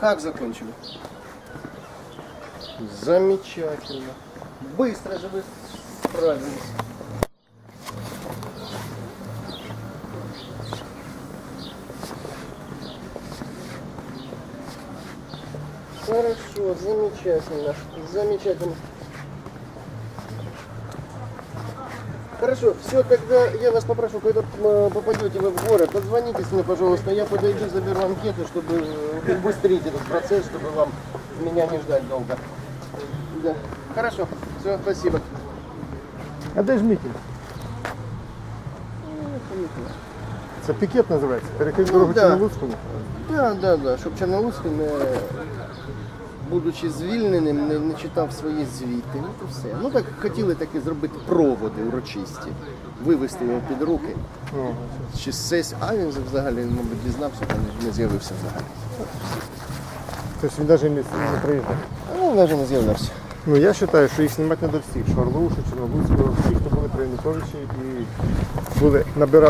Как закончили? Замечательно. Быстро же вы справились. Хорошо, замечательно, замечательно. Хорошо, все, тогда я вас попрошу, когда э, попадете вы в город, позвонитесь мне, пожалуйста, я подойду, заберу анкету, чтобы э, убыстрить этот процесс, чтобы вам меня не ждать долго. Да. Хорошо, все, спасибо. А де ж мітинг? Це пікет називається. Перекрив Ну, дорогу да. Чорнолуцькому. Да, да, да, щоб Чорнолуцький не, будучи звільненим, не, не читав свої звіти. Ну, то все. Ну так хотіли таки зробити проводи урочисті, вивести його під руки. Чи сесь, а він взагалі, мабуть, дізнався, та не, не з'явився взагалі. Тобто він навіть не, не приїхав. А він навіть не з'являвся. Ну я вважаю, що їх знімати треба всіх. Шарлуша, Чорнолуцького, всі, хто були при Януковичі і були набирати.